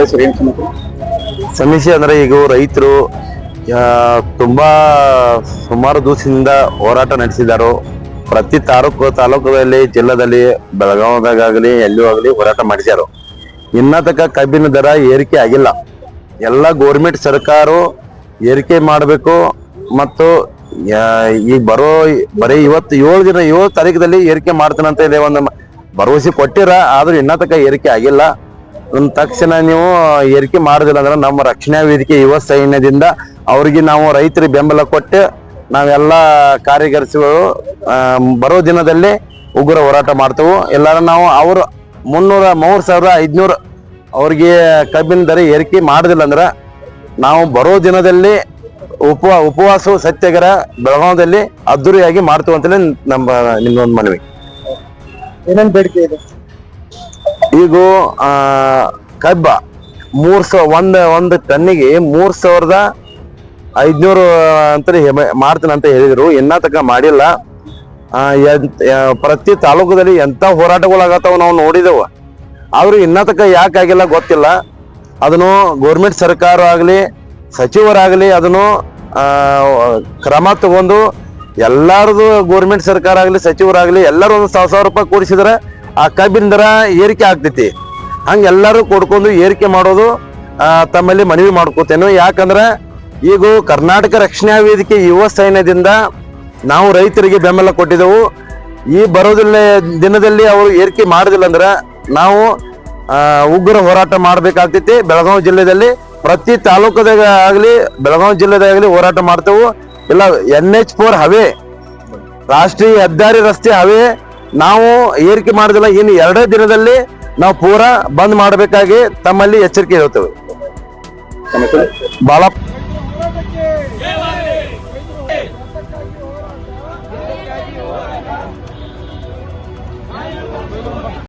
ಏನ್ ಸಮಸ್ಯೆ ಅಂದ್ರೆ ಈಗ ರೈತರು ತುಂಬಾ ಸುಮಾರು ದಿವಸದಿಂದ ಹೋರಾಟ ನಡೆಸಿದಾರು. ಪ್ರತಿ ತಾಲೂಕು ತಾಲೂಕದಲ್ಲಿ ಜಿಲ್ಲಾದಲ್ಲಿ ಬೆಳಗಾವದಾಗಲಿ ಎಲ್ಲೂ ಆಗಲಿ ಹೋರಾಟ ಮಾಡಿಸ್ಯಾರು. ಇನ್ನ ತಕ್ಕ ಕಬ್ಬಿನ ದರ ಏರಿಕೆ ಆಗಿಲ್ಲ. ಎಲ್ಲ ಗೋರ್ಮೆಂಟ್ ಸರ್ಕಾರ ಏರಿಕೆ ಮಾಡಬೇಕು ಮತ್ತು ಈ ಬರೋ, ಬರೀ ಇವತ್ತು ಏಳು ದಿನ, ಏಳು ತಾರೀಕದಲ್ಲಿ ಏರಿಕೆ ಮಾಡ್ತಾನಂತ ಇದೆ ಒಂದು ಭರವಸೆ ಕೊಟ್ಟಿರ, ಆದ್ರೂ ಇನ್ನ ತನಕ ಏರಿಕೆ ಆಗಿಲ್ಲ. ಒಂದ್ ತಕ್ಷಣ ನೀವು ಏರಿಕೆ ಮಾಡುದಿಲ್ಲ ಅಂದ್ರೆ ನಮ್ಮ ರಕ್ಷಣಾ ವೇದಿಕೆ ಯುವ ಸೈನ್ಯದಿಂದ ಅವ್ರಿಗೆ ನಾವು ರೈತರಿಗೆ ಬೆಂಬಲ ಕೊಟ್ಟು ನಾವೆಲ್ಲ ಕಾರ್ಯಕರ್ತರು ಬರೋ ದಿನದಲ್ಲಿ ಉಗ್ರ ಹೋರಾಟ ಮಾಡ್ತೇವೆ. ಎಲ್ಲಾರ ನಾವು ಅವರು ಮುನ್ನೂರ, ಮೂರು ಸಾವಿರ ಐದ್ನೂರು ಅವ್ರಿಗೆ ಕಬ್ಬಿನ ದರ ಏರಿಕೆ ಮಾಡುದಿಲ್ಲ ಅಂದ್ರೆ ನಾವು ಬರೋ ದಿನದಲ್ಲಿ ಉಪ ಉಪವಾಸ ಸತ್ಯಾಗ್ರಹ ಬೆಳಗಾವದಲ್ಲಿ ಅದ್ದೂರಿಯಾಗಿ ಮಾಡ್ತೇವೆ ಅಂತಲೇ ನಮ್ಮ ನಿಮ್ಮೊಂದು ಮನವಿ. ಏನೇನ್ ಬೇಡಿಕೆ ಇದೆ? ಈಗ ಕಬ್ಬ. ಮೂರ್ ಸಾವಿರ ಒಂದ್ ಒಂದ್ ಟನ್ನಿಗೆ ಮೂರ್ ಸಾವಿರದ ಐದ್ನೂರು ಅಂತ ಮಾಡ್ತೀನಿ ಅಂತ ಹೇಳಿದ್ರು. ಇನ್ನ ತನಕ ಮಾಡಿಲ್ಲ. ಪ್ರತಿ ತಾಲೂಕದಲ್ಲಿ ಎಂತ ಹೋರಾಟಗಳಾಗತ್ತಾವ ನಾವು ನೋಡಿದೆವು. ಆದ್ರೂ ಇನ್ನ ತಕ ಯಾಕೆ ಆಗಿಲ್ಲ ಗೊತ್ತಿಲ್ಲ. ಅದನ್ನು ಗೌರ್ಮೆಂಟ್ ಸರ್ಕಾರ ಆಗಲಿ, ಸಚಿವರಾಗಲಿ ಅದನ್ನು ಕ್ರಮ ತಗೊಂಡು ಎಲ್ಲಾರದು ಗೋರ್ಮೆಂಟ್ ಸರ್ಕಾರ ಆಗಲಿ, ಸಚಿವರಾಗಲಿ, ಎಲ್ಲರೂ ಒಂದು ಸಾವಿರ ಸಾವಿರ ರೂಪಾಯಿ ಕೂಡಿಸಿದ್ರೆ ಆ ಕಬ್ಬಿನ ದರ ಏರಿಕೆ ಆಗ್ತೈತಿ. ಹಂಗೆ ಎಲ್ಲರೂ ಕೊಡ್ಕೊಂಡು ಏರಿಕೆ ಮಾಡೋದು ತಮ್ಮಲ್ಲಿ ಮನವಿ ಮಾಡ್ಕೋತೇನೆ. ಯಾಕಂದ್ರೆ ಈಗ ಕರ್ನಾಟಕ ರಕ್ಷಣಾ ವೇದಿಕೆ ಯುವ ಸೈನ್ಯದಿಂದ ನಾವು ರೈತರಿಗೆ ಬೆಂಬಲ ಕೊಟ್ಟಿದ್ದೆವು. ಈ ಬರೋದಿಲ್ಲ, ದಿನದಲ್ಲಿ ಅವರು ಏರಿಕೆ ಮಾಡುದಿಲ್ಲ ಅಂದ್ರೆ ನಾವು ಉಗ್ರ ಹೋರಾಟ ಮಾಡ್ಬೇಕಾಗ್ತೈತಿ. ಬೆಳಗಾವಿ ಜಿಲ್ಲೆಯಲ್ಲಿ ಪ್ರತಿ ತಾಲೂಕದಾಗ ಆಗಲಿ, ಬೆಳಗಾವಿ ಜಿಲ್ಲೆದಾಗಲಿ ಹೋರಾಟ ಮಾಡ್ತೇವೆ. ಇಲ್ಲ ಎನ್ ಎಚ್ ಫೋರ್ ಹವೆ. ರಾಷ್ಟ್ರೀಯ ಹೆದ್ದಾರಿ ರಸ್ತೆ ಹವೆ. ನಾವು ಏರಿಕೆ ಮಾಡುದಿಲ್ಲ. ಇನ್ನು ಎರಡೇ ದಿನದಲ್ಲಿ ನಾವು ಪೂರಾ ಬಂದ್ ಮಾಡಬೇಕಾಗಿ ತಮ್ಮಲ್ಲಿ ಎಚ್ಚರಿಕೆ ಹೇಳ್ತೇವೆ. ಬಾಲಪ್ಪ.